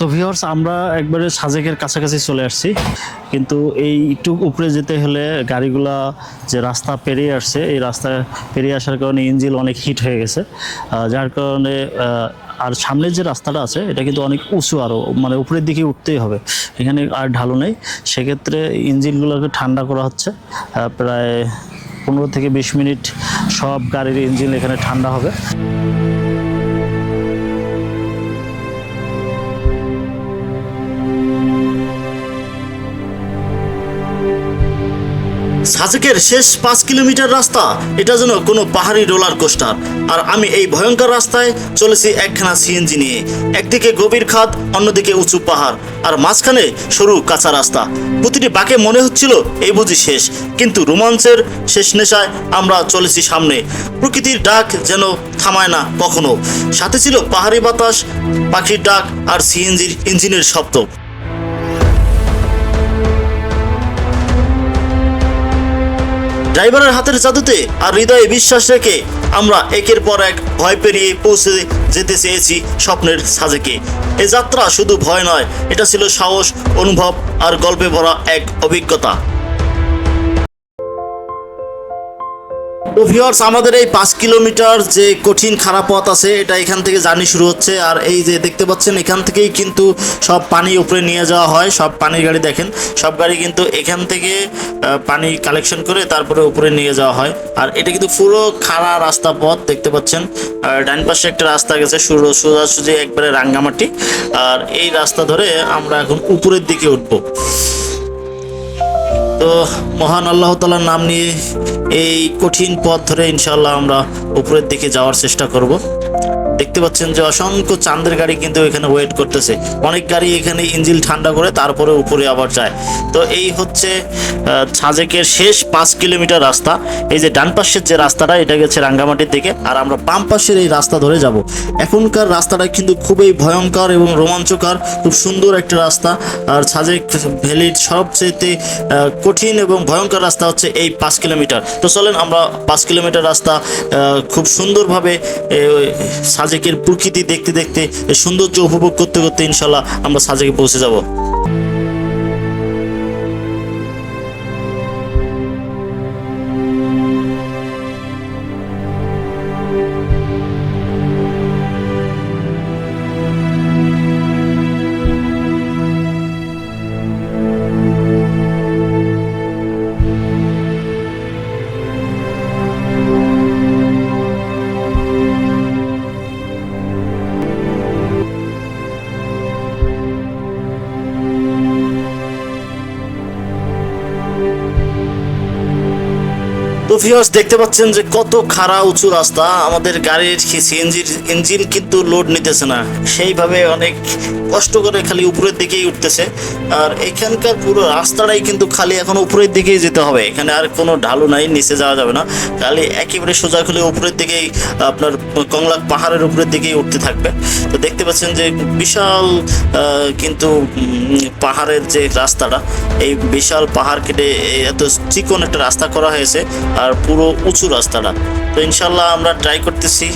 তো ভিউয়ার্স আমরা একবারে সাজেকের কাছাকাছি চলে আসছি। কিন্তু এই একটু উপরে যেতে হলে গাড়িগুলা যে রাস্তা পেরিয়ে আসছে, এই রাস্তা পেরিয়ে আসার কারণে ইঞ্জিন অনেক হিট হয়ে গেছে। যার কারণে আর সামনের যে রাস্তাটা আছে, এটা কিন্তু অনেক উঁচু আরও মানে উপরের দিকে উঠতেই হবে। এখানে আর ঢালু নেই। সেক্ষেত্রে ইঞ্জিনগুলোকে ঠান্ডা করা হচ্ছে। প্রায় পনেরো থেকে বিশ মিনিট সব গাড়ির ইঞ্জিন এখানে ঠান্ডা হবে। সাজেকের শেষ পাঁচ কিলোমিটার রাস্তা, এটা যেন কোনো পাহাড়ি রোলার কোস্টার আর আমি এই ভয়ঙ্কর রাস্তায় চলেছি একখানা সিএনজি নিয়ে। একদিকে গভীর খাদ, অন্যদিকে উঁচু পাহাড়। আর মাঝখানে সরু কাঁচা রাস্তা। প্রতিটি বাঁকে মনে হচ্ছিল এই বুঝি শেষ। কিন্তু রোমাঞ্চের শেষ নেশায় আমরা চলেছি সামনে। প্রকৃতির ডাক যেন থামায় না কখনো। সাথে ছিল পাহাড়ি বাতাস, পাখির ডাক আর সিএনজির ইঞ্জিনের শব্দ। ড্রাইভারের হাতের জাদুতে আর হৃদয়ে বিশ্বাস রেখে আমরা একের পর এক ভয় পেরিয়ে পৌঁছে যেতে চেয়েছি স্বপ্নের সাজেকে। এ যাত্রা শুধু ভয় নয়, এটা ছিল সাহস, অনুভব আর গল্পে ভরা এক অভিজ্ঞতা। তো ভিউয়ার্স আমাদের এই পাঁচ কিলোমিটার যে কঠিন, খারাপ পথ আছে, এটা এখান থেকে জার্নি শুরু হচ্ছে। আর এই যে দেখতে পাচ্ছেন, এখান থেকেই কিন্তু সব পানি উপরে নিয়ে যাওয়া হয়। সব পানির গাড়ি দেখেন, সব গাড়ি কিন্তু এখান থেকে পানি কালেকশন করে তারপরে উপরে নিয়ে যাওয়া হয়। আর এটা কিন্তু পুরো খাড়া রাস্তা পথ, দেখতে পাচ্ছেন। ডান পাশে একটা রাস্তা গেছে, সুরো, সোজাসুজি একবারে রাঙ্গামাটি। আর এই রাস্তা ধরে আমরা এখন উপরের দিকে উঠবো। তো মহান আল্লাহ তালার নাম নিয়ে এই কঠিন পথ ধরে ইনশাল্লাহ আমরা উপরের দিকে যাওয়ার চেষ্টা করব। দেখতে পাচ্ছেন যে অসংখ্য চাঁদের গাড়ি কিন্তু এখানে ওয়েট করতেছে। অনেক গাড়ি এখানে ইঞ্জিল ঠান্ডা করে তারপরে উপরে আবার যায়। তো এই হচ্ছে আহ, সাজেকের শেষ পাঁচ কিলোমিটার রাস্তা। এই যে ডান পাশের যে রাস্তাটা এটা গেছে রাঙ্গামাটির দিকে। আর আমরা বাম পাশের এই রাস্তা ধরে যাব। এখনকার রাস্তাটা কিন্তু খুবই ভয়ঙ্কর এবং রোমাঞ্চকর খুব সুন্দর একটা রাস্তা। আর সাজেক ভ্যালির সবচেয়ে কঠিন এবং ভয়ঙ্কর রাস্তা হচ্ছে এই পাঁচ কিলোমিটার। তো চলেন আমরা পাঁচ কিলোমিটার রাস্তা খুব সুন্দরভাবে সাজেকের প্রকৃতি দেখতে দেখতে সৌন্দর্য উপভোগ করতে করতে ইনশাল্লাহ আমরা সাজেকে পৌঁছে যাব। ভিউয়ার্স দেখতে পাচ্ছেন যে কত খাড়া, উঁচু রাস্তা। আমাদের গাড়ির সিএনজির ইঞ্জিন কিন্তু লোড নিতেছে না। সেইভাবে অনেক কষ্ট করে খালি উপরের দিকেই উঠতেছে। আর এখানকার পুরো রাস্তাটাই কিন্তু খালি এখন উপরের দিকেই যেতে হবে। এখানে আর কোনো ঢালু নাই, নিচে যাওয়া যাবে না। খালি একেবারে সোজা খুলে উপরের দিকেই আপনার কংলাক পাহাড়ের উপরের দিকেই উঠতে থাকবে। তো দেখতে পাচ্ছেন যে বিশাল কিন্তু পাহাড়ের যে রাস্তাটা, এই বিশাল পাহাড় কেটে এত চিকন একটা রাস্তা করা হয়েছে। আর পুরো উঁচু রাস্তাটা। তো ইনশাল্লাহ আমরা ট্রাই করতেছি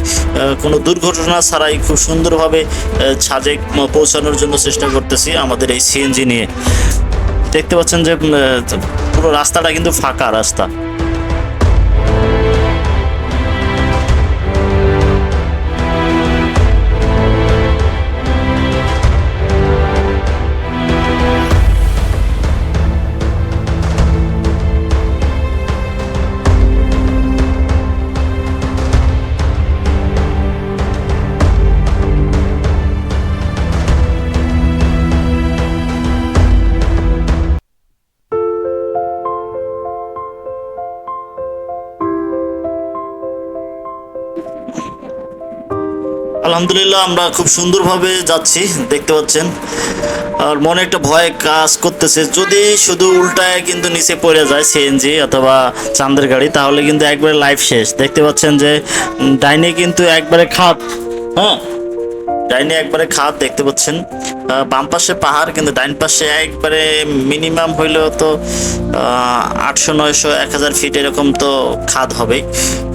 কোনো দুর্ঘটনা ছাড়াই খুব সুন্দরভাবে ছাদে পৌঁছানোর জন্য চেষ্টা করতেছি আমাদের এই সিএনজি নিয়ে। দেখতে পাচ্ছেন যে পুরো রাস্তাটা কিন্তু ফাঁকা রাস্তা। আলহামদুলিল্লাহ, আমরা খুব সুন্দরভাবে যাচ্ছি, দেখতে পাচ্ছেন। আর মনে একটা ভয় কাজ করতেছে, যদি শুধু উল্টায় কিন্তু নিচে পড়ে যায় সিএনজি অথবা চাঁদের গাড়ি, তাহলে কিন্তু একবারে লাইফ শেষ। দেখতে পাচ্ছেন যে ডাইনে কিন্তু একবারে খাত হ্যাঁ? ডাইনে একবারে খাত দেখতে পাচ্ছেন। বাম পাশে পাহাড়, কিন্তু ডাইন পাশে একবারে মিনিমাম হইলেও তো আটশো, নয়শো, এক হাজার ফিট এরকম তো খাদ হবে।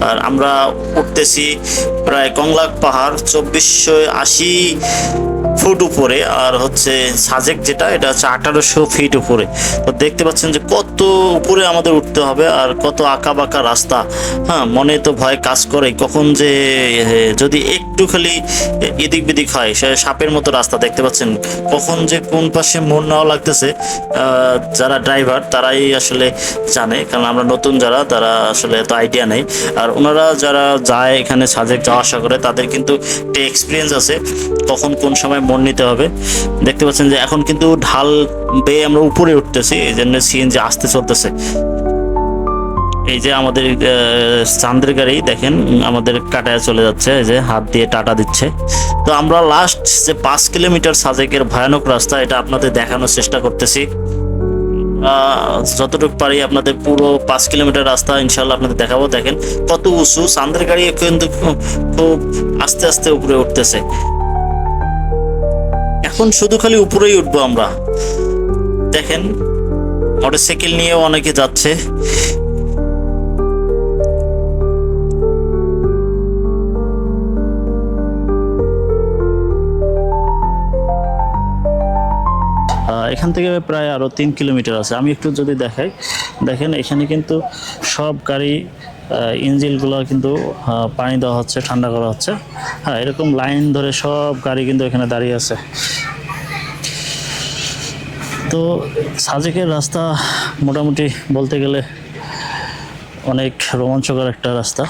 আর আমরা উঠতেছি প্রায় কংলাক পাহাড়, চব্বিশশো আশি ফুট উপরে আর হচ্ছে সাজেক যেটা, এটা হচ্ছে আঠারোশো ফিট উপরে। তো দেখতে পাচ্ছেন যে কত উপরে আমাদের উঠতে হবে আর কত আঁকা বাঁকা রাস্তা। হ্যাঁ মনে তো ভয় কাজ করে, কখন যে যদি একটু খালি এদিক বিদিক হয়, সে সাপের মতো রাস্তা দেখতে পাচ্ছেন। কখন যে কোন পাশে মোড় নেওয়া লাগতেছে যারা ড্রাইভার তারাই আসলে জানে, কারণ আমরা নতুন যারা, তারা আসলে এত আইডিয়া নেই। আর ওনারা যারা যায় এখানে সাজেক যাওয়া আসা করে, তাদের কিন্তু এক্সপিরিয়েন্স আছে, কখন কোন সময় মোড় নিতে হবে। দেখতে পাচ্ছেন যে এখন কিন্তু ঢাল বেয়ে আমরা উপরে উঠতেছি, এই জন্য সিএনজি আসতে চলতেছে। এই যে আমাদের চান্দের গাড়ি, দেখেন, আমাদের কাটায় চলে যাচ্ছে, এই যে হাত দিয়ে টাটা দিচ্ছে। তো আমরা লাস্ট যে পাঁচ কিলোমিটার সাজেকের ভয়ানক রাস্তা, এটা আপনাদের দেখানোর চেষ্টা করতেছি। যতটুকু পারি আপনাদের পুরো পাঁচ কিলোমিটার রাস্তা ইনশাল্লাহ আপনাদের দেখাবো। দেখেন কত উঁচু চান্দের গাড়ি কিন্তু খুব আস্তে আস্তে উপরে উঠতেছে। এখন শুধু খালি উপরেই উঠবো আমরা। দেখেন মোটরসাইকেল নিয়েও অনেকে যাচ্ছে। এখান থেকে প্রায় আরও তিন কিলোমিটার আছে। আমি একটু যদি দেখাই, দেখেন এখানে কিন্তু সব গাড়ি ইঞ্জিনগুলো কিন্তু পানি দেওয়া হচ্ছে, ঠান্ডা করা হচ্ছে। হ্যাঁ এরকম লাইন ধরে সব গাড়ি কিন্তু এখানে দাঁড়িয়ে আছে। তো সাজেকের রাস্তা মোটামুটি বলতে গেলে অনেক রোমাঞ্চকর একটা রাস্তা।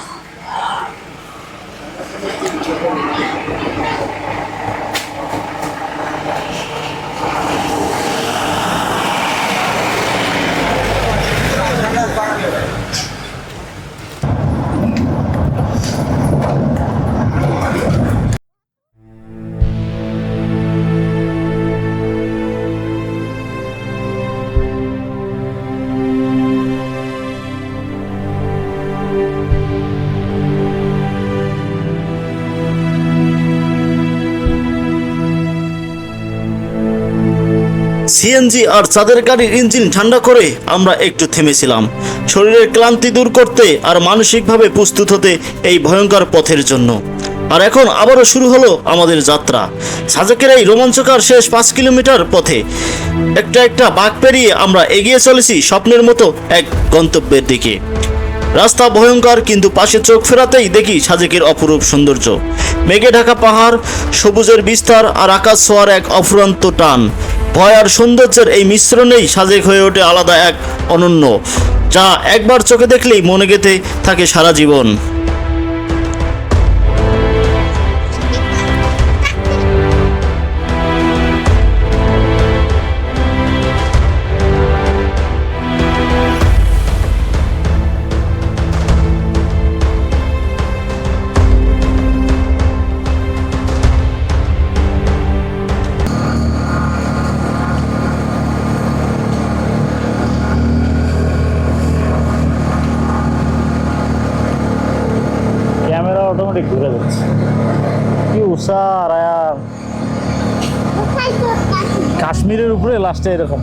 সিএনজি আর চাঁদের গাড়ির ইঞ্জিন ঠান্ডা করে আমরা একটু থেমেছিলাম। শরীরের ক্লান্তি দূর করতে আর মানসিকভাবে প্রস্তুত হতে এই ভয়ঙ্কর পথের জন্য। আর এখন আবারও শুরু হলো আমাদের যাত্রা। সাজেকের এই রোমাঞ্চকর শেষ পাঁচ কিলোমিটার পথে একটা একটা বাঘ পেরিয়ে আমরা এগিয়ে চলেছি স্বপ্নের মতো এক গন্তব্যের দিকে। রাস্তা ভয়ঙ্কর, কিন্তু পাশে চোখ ফেরাতেই দেখি সাজেকের অপরূপ সৌন্দর্য। মেঘে ঢাকা পাহাড়, সবুজের বিস্তার আর আকাশ ছোঁয়ার এক অফুরন্ত টান। ভয় আর সৌন্দর্যের এই মিশ্রণেই সাজেক হয়ে ওঠে আলাদা এক অনন্য, যা একবার চোখে দেখলেই মনে গেতে থাকে সারা জীবন। কি উষার আর আয়া- কাশ্মীরের উপরে লাস্টে এরকম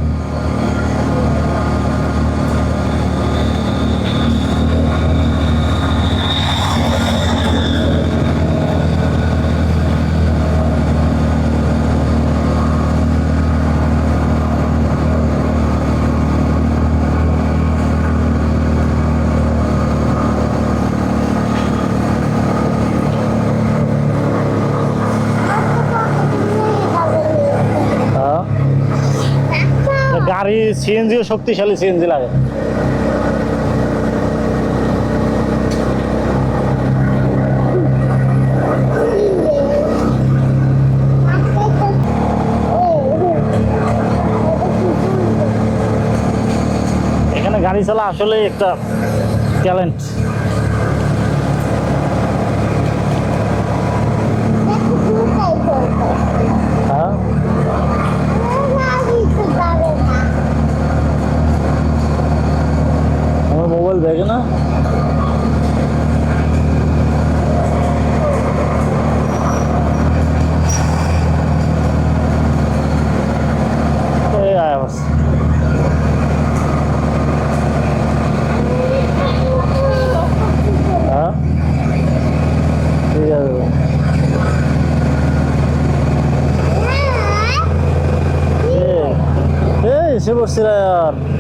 হ্যাঁ গাড়ি সিএনজিও শক্তিশালী সিএনজি লাগে। গাড়ি চালা আসলে একটা ট্যালেন্ট Спасибо, Сираяр.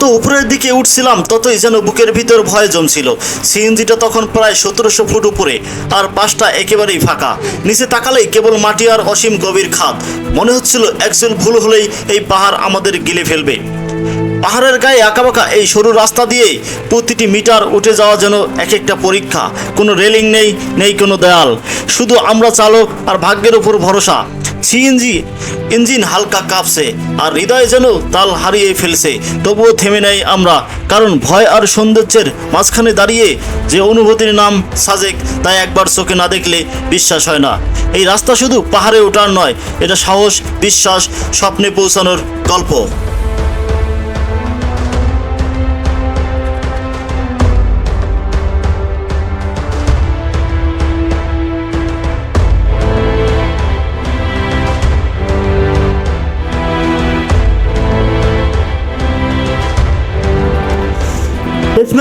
যত উপরের দিকে উঠছিলাম, ততই যেন বুকের ভিতর ভয় জমছিল। সিএনজিটা তখন প্রায় সতেরোশো ফুট উপরে, আর পাশটা একেবারেই ফাঁকা। নিচে তাকালেই কেবল মাটি আর অসীম গভীর খাত মনে হচ্ছিল একজন ভুল হলেই এই পাহাড় আমাদের গিলে ফেলবে। পাহাড়ের গায়ে আঁকাবাঁকা এই সরু রাস্তা দিয়ে প্রতিটি মিটার উঠে যাওয়া যেন এক একটা পরীক্ষা। কোনো রেলিং নেই নেই কোনো দেয়াল। শুধু আমরা চালক আর ভাগ্যের উপর ভরসা। সিএনজি ইঞ্জিন হালকা কাঁপছে, আর হৃদয় যেন তাল হারিয়ে ফেলছে। তবুও থেমে নেই আমরা, কারণ ভয় আর সৌন্দর্যের মাঝখানে দাঁড়িয়ে যে অনুভূতির নাম সাজেক তাই একবার চোখে না দেখলে বিশ্বাস হয় না। এই রাস্তা শুধু পাহাড়ে ওঠার নয়, এটা সাহস, বিশ্বাস, স্বপ্নে পৌঁছানোর গল্প।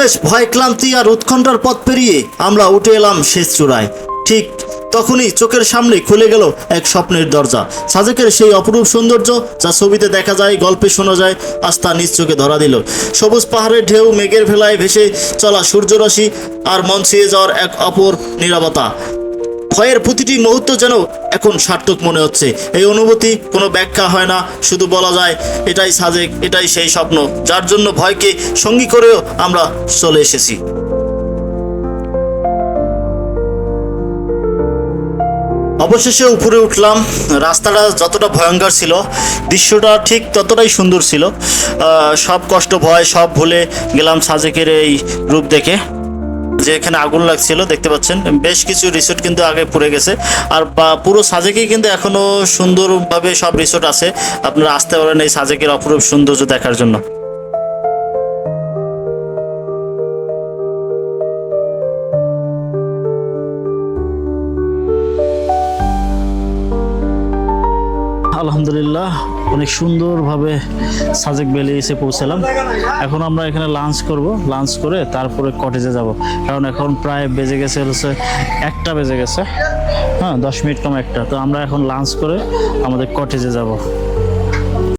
শেষমেশ ভয় ক্লান্তি আর উৎকণ্ঠার পথ পেরিয়ে আমরা উঠে এলাম শেষ চূড়ায়। ঠিক তখনই চোখের সামনে খুলে গেল এক স্বপ্নের দরজা। সাজেকের সেই অপরূপ সৌন্দর্য যা ছবিতে দেখা যায়, গল্পে শোনা যায় আস্থা নিজ চোখে ধরা দিল। সবুজ পাহাড়ের ঢেউ, মেঘের ভেলায় ভেসে চলা সূর্যরশ্মি আর মন ছুঁয়ে যাওয়ার এক অপর নিরাপত্তা ভয়ের প্রতিটি মুহূর্ত যেন এখন সার্থক মনে হচ্ছে। এই অনুভূতি কোনো ব্যাখ্যা হয় না, শুধু বলা যায়, এটাই সাজেক, এটাই সেই স্বপ্ন, যার জন্য ভয়কে সঙ্গী করেও আমরা চলে এসেছি। অবশেষে উপরে উঠলাম। রাস্তাটা যতটা ভয়ঙ্কর ছিল, দৃশ্যটা ঠিক ততটাই সুন্দর ছিল। সব কষ্ট, ভয়, সব ভুলে গেলাম সাজেকের এই রূপ দেখে। যে এখানে আগুন লাগছিল, দেখতে পাচ্ছেন, বেশ কিছু রিসোর্ট কিন্তু আগে পুড়ে গেছে। আর পুরো সাজেকেই কিন্তু এখনও সুন্দরভাবে সব রিসোর্ট আছে। আপনারা আসতে পারেন এই সাজেকের অপরূপ সৌন্দর্য দেখার জন্য। আলহামদুলিল্লাহ, অনেক সুন্দরভাবে সাজেক ভ্যালি এসে পৌঁছালাম। এখন আমরা এখানে লাঞ্চ করব। লাঞ্চ করে তারপরে কটেজে যাব। কারণ এখন প্রায় বেজে গেছে হচ্ছে একটা বেজে গেছে। হ্যাঁ দশ মিনিট কম একটা। তো আমরা এখন লাঞ্চ করে আমাদের কটেজে যাব।